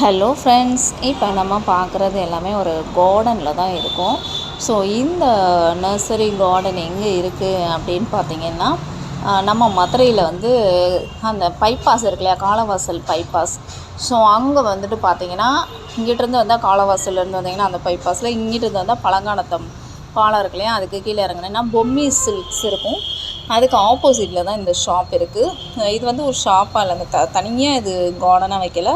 Hello friends இப்போ நம்ம பார்க்குறது எல்லாமே ஒரு கார்டனில் தான் இருக்கும். ஸோ இந்த நர்சரி கார்டன் எங்கே இருக்குது அப்படின்னு பார்த்தீங்கன்னா நம்ம மதுரையில் வந்து அந்த பைபாஸ் இருக்கு இல்லையா காலவாசல் பைபாஸ் ஸோ அங்கே வந்துட்டு பார்த்தீங்கன்னா இங்கிட்டிருந்து வந்தால் காலவாசல்லேருந்து வந்தீங்கன்னா அந்த பைபாஸில் இங்கிட்டிருந்து வந்தால் பழங்கானத்தம் பாலம் இருக்கு இல்லையா அதுக்கு கீழே இறங்கினேன்னா பொம்மி சில்க்ஸ் இருக்கும். அதுக்கு ஆப்போசிட்டில் தான் இந்த ஷாப் இருக்குது இது வந்து ஒரு ஷாப்பாக அந்த த தனியாக இது கார்டனாக வைக்கல.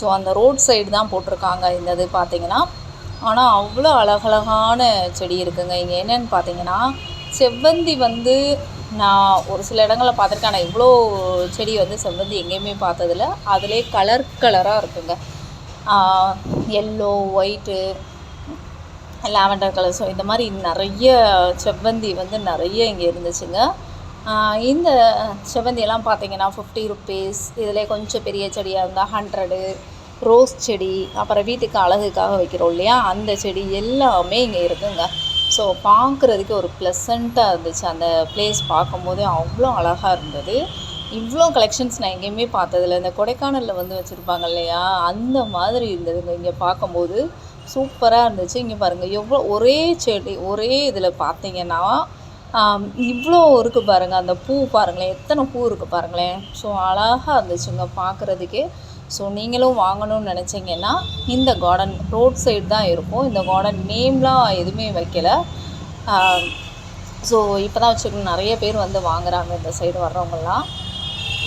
ஸோ அந்த ரோட் சைடு தான் போட்டிருக்காங்க இந்த இது பார்த்தீங்கன்னா. ஆனால் அவ்வளோ அழகழகான செடி இருக்குங்க. இங்கே என்னென்னு பார்த்தீங்கன்னா செவ்வந்தி வந்து நான் ஒரு சில இடங்களில் பார்த்துருக்கேன். ஆனால் இவ்வளோ செடி வந்து செவ்வந்தி எங்கேயுமே பார்த்ததில்ல. அதிலே கலர் கலராக இருக்குங்க. Yellow white lavender colour so இந்த மாதிரி நிறைய செவ்வந்தி வந்து நிறைய இங்கே இருந்துச்சுங்க. இந்த செவ்வந்தியெல்லாம் பார்த்தீங்கன்னா ஃபிஃப்டி ருப்பீஸ் இதில் கொஞ்சம் பெரிய செடியாக இருந்தால் ஹண்ட்ரடு ரோஸ் செடி அப்புறம் வீட்டுக்கு அழகுக்காக வைக்கிறோம் இல்லையா? அந்த செடி எல்லாமே இங்கே இருக்குங்க. ஸோ பார்க்குறதுக்கு ஒரு ப்ளசண்ட்டாக இருந்துச்சு. அந்த பிளேஸ் பார்க்கும்போதே அவ்வளோ அழகாக இருந்தது. இவ்வளோ கலெக்ஷன்ஸ் நான் எங்கேயுமே பார்த்ததில்ல. இந்த கொடைக்கானலில் வந்து வச்சுருப்பாங்க இல்லையா? அந்த மாதிரி இருந்ததுங்க இங்கே பார்க்கும்போது. சூப்பராக இருந்துச்சு. இங்கே பாருங்கள் எவ்வளோ ஒரே செடி ஒரே இதில் பார்த்தீங்கன்னா இவ்வளோ இருக்குது பாருங்கள் அந்த பூ பாருங்களேன் எத்தனை பூ இருக்குது பாருங்களேன். ஸோ அழகாக இருந்துச்சுங்க பார்க்குறதுக்கே. ஸோ நீங்களும் வாங்கணும்னு நினச்சிங்கன்னா இந்த கார்டன் ரோட் சைடு தான் இருக்கும். இந்த கார்டன் நேம்லாம் எதுவுமே வைக்கலை. ஸோ இப்போ தான் வச்சுக்கணும் நிறைய பேர் வந்து வாங்குறாங்க இந்த சைடு வர்றவங்கலாம்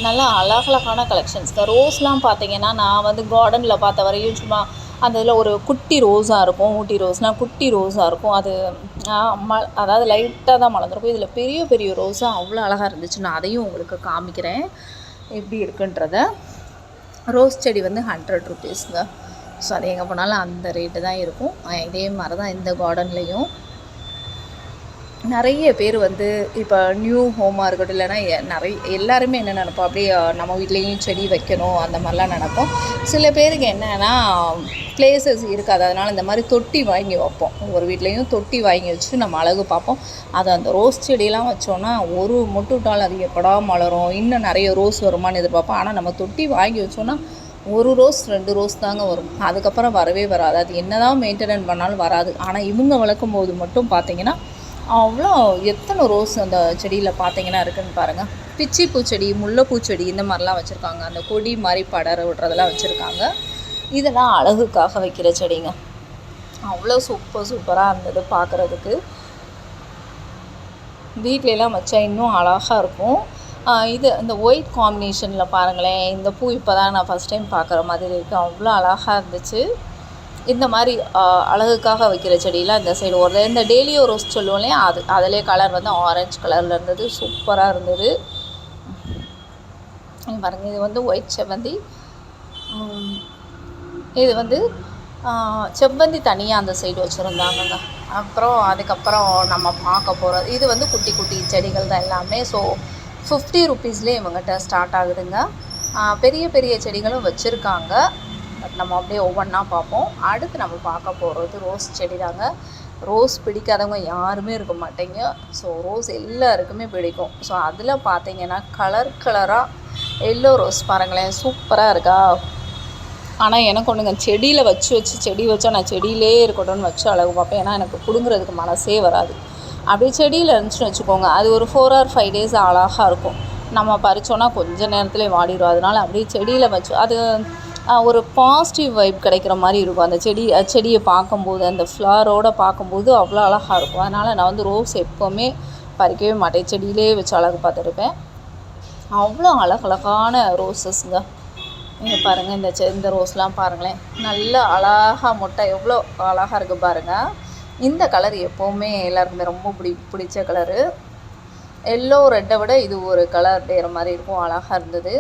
நல்லா அழகழகான கலெக்ஷன்ஸ்க்கு ரோஸ்லாம் பார்த்தீங்கன்னா நான் வந்து கார்டனில் பார்த்த வரையும் சும்மா அந்த இதில் ஒரு குட்டி ரோஸாக இருக்கும் ஊட்டி ரோஸ்னால் குட்டி ரோஸாக இருக்கும். அது ம அதாவது லைட்டாக தான் மலர்ந்துருக்கும். இதில் பெரிய பெரிய ரோஸாக அவ்வளோ அழகாக இருந்துச்சு நான் அதையும் உங்களுக்கு காமிக்கிறேன். எப்படி இருக்குன்றத. ரோஸ் செடி வந்து ஹண்ட்ரட் ருபீஸ்ங்க ஸோ அது எங்கே போனாலும் அந்த ரேட்டு தான் இருக்கும். இதே மாதிரி தான் இந்த கார்டன்லேயும் நிறைய பேர் வந்து இப்போ நியூ ஹோமாக இருக்கட்டும் இல்லைன்னா நிறைய எல்லாருமே என்ன நினப்போம்? அப்படியே நம்ம வீட்லேயும் செடி வைக்கணும் அந்த மாதிரிலாம் நினப்போம். சில பேருக்கு என்னென்னா பிளேசஸ் இருக்காது. அதனால் இந்த மாதிரி தொட்டி வாங்கி வைப்போம். ஒவ்வொரு வீட்லேயும் தொட்டி வாங்கி வச்சு நம்ம அழகு பார்ப்போம். அது அந்த ரோஸ் செடியெல்லாம் வச்சோன்னா ஒரு முட்டுவிட்டாலும் அது எப்படா மலரும்? இன்னும் நிறைய ரோஸ் வருமான்னு எதிர்பார்ப்போம். ஆனால் நம்ம தொட்டி வாங்கி வச்சோன்னா ஒரு ரோஸ் ரெண்டு ரோஸ் தாங்க வரும். அதுக்கப்புறம் வரவே வராது. அது என்னதான் மெயின்டெனன் பண்ணாலும் வராது. ஆனால் இவங்க வளர்க்கும் போது மட்டும் பார்த்தீங்கன்னா அவ்வளோ எத்தனை ரோஸ் அந்த செடியில் பார்த்தீங்கன்னா இருக்குன்னு பாருங்கள் பிச்சி பூச்செடி முல்லைப்பூச்செடி இந்த மாதிரிலாம் வச்சுருக்காங்க. அந்த கொடி மாதிரி படர விடுறதெல்லாம் வச்சுருக்காங்க. இதெல்லாம் அழகுக்காக வைக்கிற செடிங்க. அவ்வளோ சூப்பர் சூப்பராக இருந்தது பார்க்குறதுக்கு. வீட்லலாம் வச்சா இன்னும் அழகாக இருக்கும். இது இந்த ஒயிட் காம்பினேஷனில் பாருங்களேன். இந்த பூ இப்போ தான் நான் ஃபஸ்ட் டைம் பார்க்குற மாதிரி இருக்குது அவ்வளோ அழகாக இருந்துச்சு. இந்த மாதிரி அழகுக்காக வைக்கிற செடியெலாம் இந்த சைடு ஒரு இந்த டெய்லியோ ரோஸ் சொல்லுவோம் இல்லையா? அது அதிலே கலர் வந்து ஆரஞ்சு கலரில் இருந்தது சூப்பராக இருந்தது. பாருங்க இது வந்து ஒயிட் செவ்வந்தி. இது வந்து செவ்வந்தி தனியாக அந்த சைடு வச்சுருந்தாங்கங்க. அப்புறம் அதுக்கப்புறம் நம்ம பார்க்க போகிறது இது வந்து குட்டி குட்டி செடிகள் தான் எல்லாமே. ஸோ ஃபிஃப்டி ருபீஸ்லேயே இவங்ககிட்ட ஸ்டார்ட் ஆகுதுங்க. பெரிய பெரிய செடிகளும் வச்சுருக்காங்க. பட் நம்ம அப்படியே ஒவ்வொன்றா பார்ப்போம். அடுத்து நம்ம பார்க்க போகிறது ரோஸ் செடி தாங்க. ரோஸ் பிடிக்காதவங்க யாருமே இருக்க மாட்டேங்க. ஸோ ரோஸ் எல்லாருக்குமே பிடிக்கும். ஸோ அதில் பார்த்தீங்கன்னா கலர் கலராக எல்லோ ரோஸ் பாருங்களேன். சூப்பராக இருக்கா? ஆனால் எனக்கு ஒன்றுங்க செடியில் வச்சு வச்சு செடி வச்சா நான் செடியிலே இருக்கட்டும்னு வச்சு அழகு பார்ப்பேன். ஏன்னா எனக்கு பிடுங்குறதுக்கு மனசே வராது. அப்படியே செடியில் இருந்துச்சுன்னு வச்சுக்கோங்க. அது ஒரு ஃபோர் ஆர் ஃபைவ் டேஸ் அழகாக இருக்கும். நம்ம பறிச்சோன்னா கொஞ்சம் நேரத்துலேயே வாடிடும் அதனால் அப்படியே செடியில் வச்சு அது ஒரு பாசிட்டிவ் வைப் கிடைக்கிற மாதிரி இருக்கும். அந்த செடி செடியை பார்க்கும்போது அந்த ஃப்ளவரோடு பார்க்கும்போது அவ்வளோ அழகாக இருக்கும். அதனால் நான் வந்து ரோஸ் எப்போவுமே பறிக்கவே மாட்டேன். செடியிலே வச்சு அழகு பார்த்துருப்பேன். அவ்வளோ அழகழகான ரோசஸ்ங்க இங்கே பாருங்கள் இந்த செ இந்த ரோஸ்லாம் பாருங்களேன். நல்ல அழகாக மொட்டை எவ்வளோ அழகாக இருக்குது பாருங்கள் இந்த கலர் எப்போவுமே எல்லாருக்குமே ரொம்ப பிடி பிடிச்ச கலரு எல்லோ ரெட்டை விட இது ஒரு கலர் வேறு மாதிரி இருக்கும். அழகாக இருந்தது.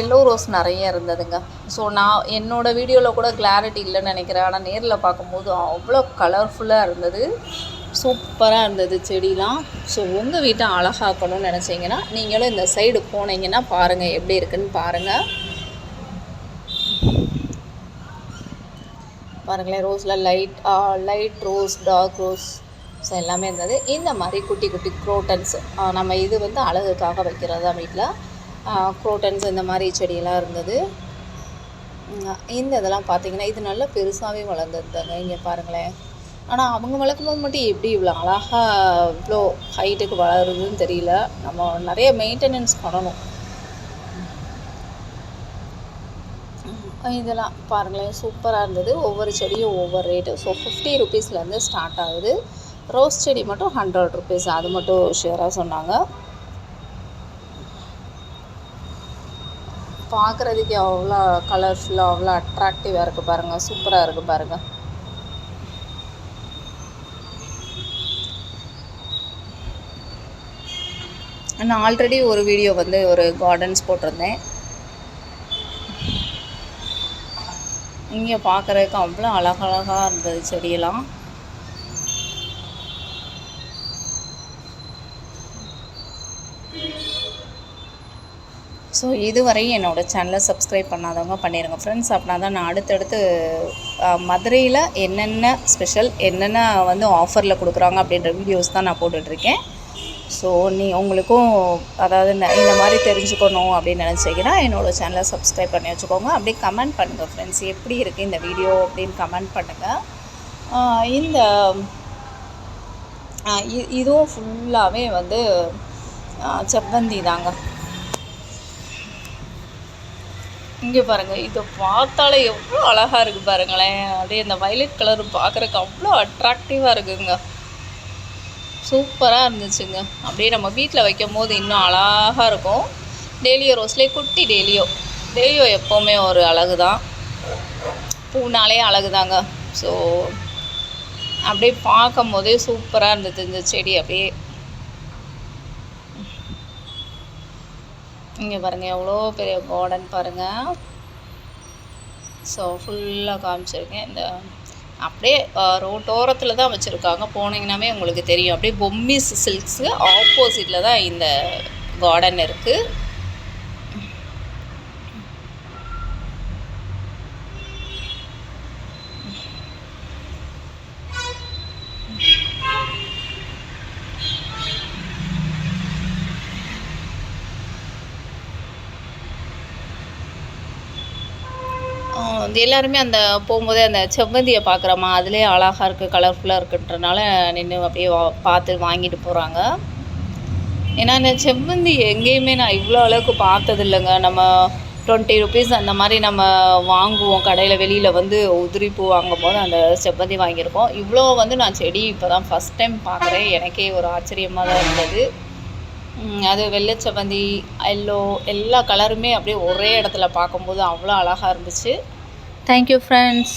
எல்லோ ரோஸ் நிறைய இருந்ததுங்க. ஸோ நான் என்னோட வீடியோவில் கூட கிளாரிட்டி இல்லைன்னு நினைக்கிறேன். ஆனால் நேரில் பார்க்கும்போது அவ்வளோ கலர்ஃபுல்லாக இருந்தது. சூப்பராக இருந்தது செடிலாம். ஸோ உங்கள் வீட்டை அழகாக்கணும்னு நினச்சிங்கன்னா நீங்களும் இந்த சைடு போனீங்கன்னா பாருங்கள் எப்படி இருக்குன்னு பாருங்கள் பாருங்களேன் ரோஸில் light light rose dark rose so எல்லாமே இருந்தது. இந்த மாதிரி குட்டி குட்டி குரோட்டன்ஸ் நம்ம இது வந்து அழகுக்காக வைக்கிறது தான் வீட்டில் குரோட்டன்ஸ் இந்த மாதிரி செடியெல்லாம் இருந்தது. இந்த இதெல்லாம் பார்த்தீங்கன்னா இது நல்லா பெருசாகவே வளர்ந்துருந்தாங்க இங்கே பாருங்களேன். ஆனால் அவங்க வளர்க்கும் போது மட்டும் எப்படி இவ்வளோ அழகாக இவ்வளோ ஹைட்டுக்கு வளருதுன்னு தெரியல. நம்ம நிறைய மெயின்டெனன்ஸ் பண்ணணும். இதெல்லாம் பாருங்களேன் சூப்பராக இருந்தது. ஒவ்வொரு செடியும் ஒவ்வொரு ரேட்டு ஸோ ஃபிஃப்டி ருபீஸ்லேருந்து ஸ்டார்ட் ஆகுது. ரோஸ் செடி மட்டும் ஹண்ட்ரட் ருபீஸ் அது மட்டும் ஷியராக சொன்னாங்க. பார்க்குறதுக்கே அவ்வளோ கலர்ஃபுல்லாக அவ்வளோ அட்ராக்டிவாக இருக்குது பாருங்கள் சூப்பராக இருக்குது பாருங்கள் நான் ஆல்ரெடி ஒரு வீடியோ வந்து ஒரு கார்டன்ஸ் போட்டிருந்தேன். இங்கே பார்க்குறதுக்கு அவ்வளோ அழகழகாக இருந்தது செடியெல்லாம். ஸோ இதுவரை என்னோடய சேனலை சப்ஸ்கிரைப் பண்ணாதவங்க பண்ணிடுங்க ஃப்ரெண்ட்ஸ் அப்படின்னா தான் நான் அடுத்தடுத்து மதுரையில் என்னென்ன ஸ்பெஷல் என்னென்ன வந்து ஆஃபரில் கொடுக்குறாங்க அப்படின்ற வீடியோஸ் தான் நான் போட்டுட்ருக்கேன். ஸோ நீ உங்களுக்கும் அதாவது இந்த மாதிரி தெரிஞ்சுக்கணும் அப்படின்னு நினச்சிங்கன்னா என்னோடய சேனலை சப்ஸ்கிரைப் பண்ணி வச்சுக்கோங்க. அப்படியே கமெண்ட் பண்ணுங்கள் ஃப்ரெண்ட்ஸ் எப்படி இருக்குது இந்த வீடியோ அப்படின்னு கமெண்ட் பண்ணுங்கள் இந்த இதுவும் ஃபுல்லாகவே வந்து செவ்வந்தி தாங்க. இங்கே பாருங்கள் இதை பார்த்தாலே எவ்வளோ அழகாக இருக்குது பாருங்களேன். அப்படியே இந்த வயலட் கலர் பார்க்குறக்கு அவ்வளோ அட்ராக்டிவாக இருக்குங்க. சூப்பராக இருந்துச்சுங்க. அப்படியே நம்ம வீட்டில் வைக்கும் போது இன்னும் அழகாக இருக்கும். டெய்லியோ ரோஸ்லேயே குட்டி டெய்லியோ. டெய்லியோ எப்போவுமே ஒரு அழகு தான் பூனாலே அழகு தாங்க ஸோ அப்படியே பார்க்கும் போதே சூப்பராக இருந்தது இந்த செடி அப்படியே. இங்கே பாருங்கள் எவ்வளோ பெரிய கார்டன் பாருங்கள் ஸோ ஃபுல்லாக காமிச்சிருக்கேன். இந்த அப்படியே ரோட்டோரத்தில் தான் வச்சுருக்காங்க. போனீங்கன்னாமே உங்களுக்கு தெரியும். அப்படியே பொம்மி சில்க்ஸு ஆப்போசிட்டில் தான் இந்த கார்டன் இருக்குது எல்லாருமே அந்த போகும்போதே அந்த செவ்வந்தியை பார்க்குறோமா? அதுலேயே அழகாக இருக்குது கலர்ஃபுல்லாக இருக்குன்றனால நின்று அப்படியே வா பார்த்து வாங்கிட்டு போகிறாங்க ஏன்னா இந்த செவ்வந்தி எங்கேயுமே நான் இவ்வளோ அளவுக்கு பார்த்தது இல்லைங்க நம்ம டுவெண்ட்டி ருபீஸ் அந்த மாதிரி நம்ம வாங்குவோம். கடையில் வெளியில் வந்து உதிரி பூ வாங்கும் போது அந்த செவ்வந்தி வாங்கியிருக்கோம். இவ்வளோ வந்து நான் செடி இப்போ தான் ஃபஸ்ட் டைம் பார்க்குறேன். எனக்கே ஒரு ஆச்சரியமாக தான் இருந்தது. அது வெள்ளை செவ்வந்தி எல்லோ எல்லா கலருமே அப்படியே ஒரே இடத்துல பார்க்கும்போது அவ்வளோ அழகாக இருந்துச்சு. Thank you friends